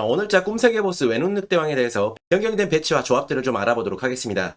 자, 오늘자 꿈세계 보스 외눈 늑대왕에 대해서 변경된 배치와 조합들을 좀 알아보도록 하겠습니다.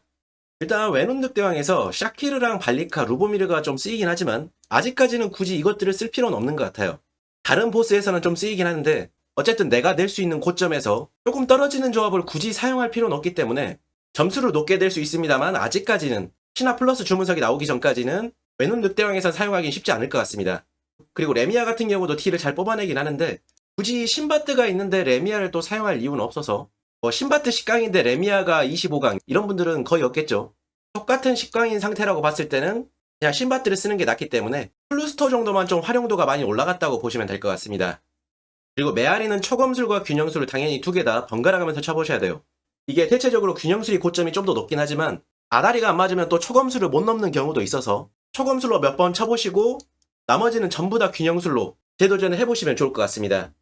일단 외눈 늑대왕에서 샤키르랑 발리카, 루보미르가 좀 쓰이긴 하지만 아직까지는 굳이 이것들을 쓸 필요는 없는 것 같아요. 다른 보스에서는 좀 쓰이긴 하는데 어쨌든 내가 낼 수 있는 고점에서 조금 떨어지는 조합을 굳이 사용할 필요는 없기 때문에 점수를 높게 될수 있습니다만 아직까지는 신화 플러스 주문석이 나오기 전까지는 외눈 늑대왕에선 사용하긴 쉽지 않을 것 같습니다. 그리고 레미아 같은 경우도 티를 잘 뽑아내긴 하는데 굳이 신바트가 있는데 레미아를 또 사용할 이유는 없어서 뭐 신바트 10강인데 레미아가 25강 이런 분들은 거의 없겠죠. 똑같은 10강인 상태라고 봤을 때는 그냥 신바트를 쓰는 게 낫기 때문에 플루스터 정도만 좀 활용도가 많이 올라갔다고 보시면 될 것 같습니다. 그리고 메아리는 초검술과 균형술을 당연히 두 개 다 번갈아 가면서 쳐보셔야 돼요. 이게 대체적으로 균형술이 고점이 좀 더 높긴 하지만 아다리가 안 맞으면 또 초검술을 못 넘는 경우도 있어서 초검술로 몇 번 쳐보시고 나머지는 전부 다 균형술로 재도전을 해보시면 좋을 것 같습니다.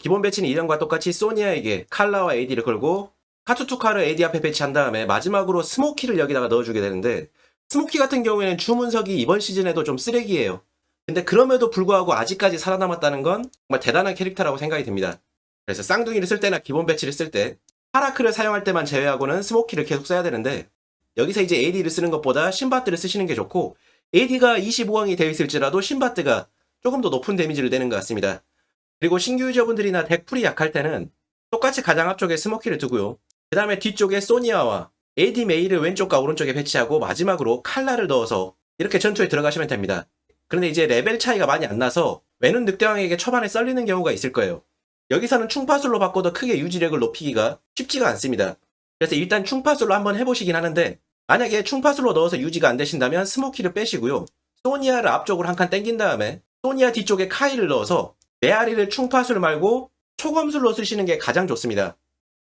기본 배치는 이전과 똑같이 소니아에게 칼라와 AD를 걸고 카투투카를 AD 앞에 배치한 다음에 마지막으로 스모키를 여기다가 넣어주게 되는데 스모키 같은 경우에는 주문석이 이번 시즌에도 좀 쓰레기예요. 근데 그럼에도 불구하고 아직까지 살아남았다는 건 정말 대단한 캐릭터라고 생각이 듭니다. 그래서 쌍둥이를 쓸 때나 기본 배치를 쓸때 하라크를 사용할 때만 제외하고는 스모키를 계속 써야 되는데 여기서 이제 AD를 쓰는 것보다 신바트를 쓰시는 게 좋고 AD가 25강이 되어 있을지라도 신바트가 조금 더 높은 데미지를 내는 것 같습니다. 그리고 신규 유저분들이나 덱풀이 약할 때는 똑같이 가장 앞쪽에 스모키를 두고요. 그 다음에 뒤쪽에 소니아와 AD 메이를 왼쪽과 오른쪽에 배치하고 마지막으로 칼라를 넣어서 이렇게 전투에 들어가시면 됩니다. 그런데 이제 레벨 차이가 많이 안 나서 외눈 늑대왕에게 초반에 썰리는 경우가 있을 거예요. 여기서는 충파술로 바꿔도 크게 유지력을 높이기가 쉽지가 않습니다. 그래서 일단 충파술로 한번 해보시긴 하는데 만약에 충파술로 넣어서 유지가 안 되신다면 스모키를 빼시고요. 소니아를 앞쪽으로 한 칸 땡긴 다음에 소니아 뒤쪽에 카이를 넣어서 메아리를 충파술 말고 초검술로 쓰시는 게 가장 좋습니다.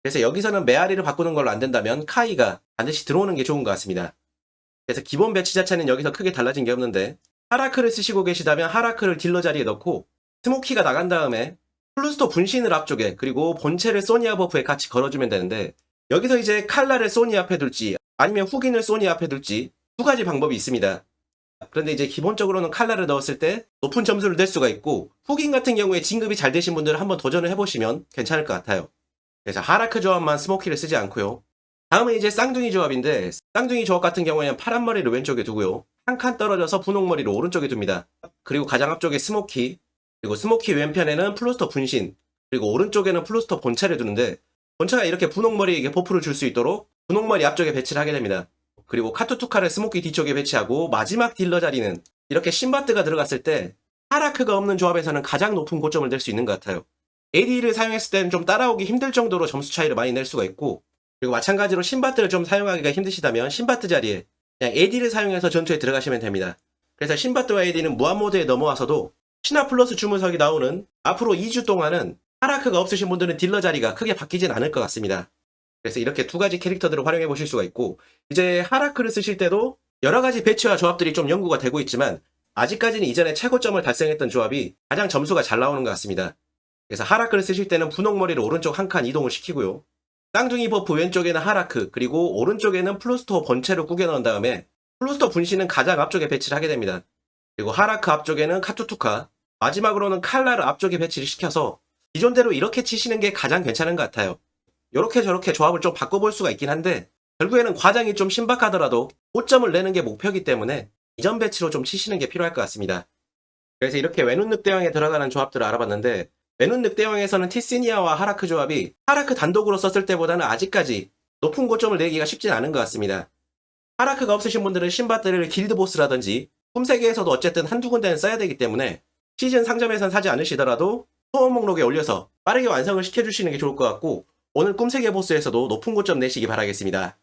그래서 여기서는 메아리를 바꾸는 걸로 안 된다면 카이가 반드시 들어오는 게 좋은 것 같습니다. 그래서 기본 배치 자체는 여기서 크게 달라진 게 없는데 하라크를 쓰시고 계시다면 하라크를 딜러 자리에 넣고 스모키가 나간 다음에 플루스토 분신을 앞쪽에 그리고 본체를 소니 버프에 같이 걸어주면 되는데 여기서 이제 칼라를 소니 앞에 둘지 아니면 후긴을 소니 앞에 둘지 두 가지 방법이 있습니다. 그런데 이제 기본적으로는 칼라를 넣었을 때 높은 점수를 낼 수가 있고 후긴 같은 경우에 진급이 잘 되신 분들은 한번 도전을 해보시면 괜찮을 것 같아요. 그래서 하라크 조합만 스모키를 쓰지 않고요. 다음은 이제 쌍둥이 조합인데 쌍둥이 조합 같은 경우에는 파란 머리를 왼쪽에 두고요. 한 칸 떨어져서 분홍 머리를 오른쪽에 둡니다. 그리고 가장 앞쪽에 스모키 그리고 스모키 왼편에는 플루스터 분신 그리고 오른쪽에는 플루스터 본체를 두는데 본체가 이렇게 분홍 머리에게 버프를 줄 수 있도록 분홍 머리 앞쪽에 배치를 하게 됩니다. 그리고 카투투카를 스모키 뒤쪽에 배치하고 마지막 딜러 자리는 이렇게 신바트가 들어갔을 때 하라크가 없는 조합에서는 가장 높은 고점을 낼 수 있는 것 같아요. AD를 사용했을 때는 좀 따라오기 힘들 정도로 점수 차이를 많이 낼 수가 있고 그리고 마찬가지로 신바트를 좀 사용하기가 힘드시다면 신바트 자리에 그냥 AD를 사용해서 전투에 들어가시면 됩니다. 그래서 신바트와 AD는 무한 모드에 넘어와서도 신화 플러스 주문석이 나오는 앞으로 2주 동안은 하라크가 없으신 분들은 딜러 자리가 크게 바뀌진 않을 것 같습니다. 그래서 이렇게 두 가지 캐릭터들을 활용해 보실 수가 있고 이제 하라크를 쓰실 때도 여러 가지 배치와 조합들이 좀 연구가 되고 있지만 아직까지는 이전에 최고점을 달성했던 조합이 가장 점수가 잘 나오는 것 같습니다. 그래서 하라크를 쓰실 때는 분홍머리를 오른쪽 한 칸 이동을 시키고요. 쌍둥이 버프 왼쪽에는 하라크 그리고 오른쪽에는 플루스토 본체를 꾸겨 넣은 다음에 플루스토 분신은 가장 앞쪽에 배치를 하게 됩니다. 그리고 하라크 앞쪽에는 카투투카 마지막으로는 칼라를 앞쪽에 배치를 시켜서 기존대로 이렇게 치시는 게 가장 괜찮은 것 같아요. 이렇게 저렇게 조합을 좀 바꿔볼 수가 있긴 한데 결국에는 과정이 좀 신박하더라도 5점을 내는 게 목표이기 때문에 이전 배치로 좀 치시는 게 필요할 것 같습니다. 그래서 이렇게 외눈 늑대왕에 들어가는 조합들을 알아봤는데 외눈 늑대왕에서는 티시니아와 하라크 조합이 하라크 단독으로 썼을 때보다는 아직까지 높은 고점을 내기가 쉽진 않은 것 같습니다. 하라크가 없으신 분들은 신바트를 길드보스라든지 꿈세계에서도 어쨌든 한두 군데는 써야 되기 때문에 시즌 상점에선 사지 않으시더라도 소원 목록에 올려서 빠르게 완성을 시켜주시는 게 좋을 것 같고 오늘 꿈세계 보스에서도 높은 고점 내시기 바라겠습니다.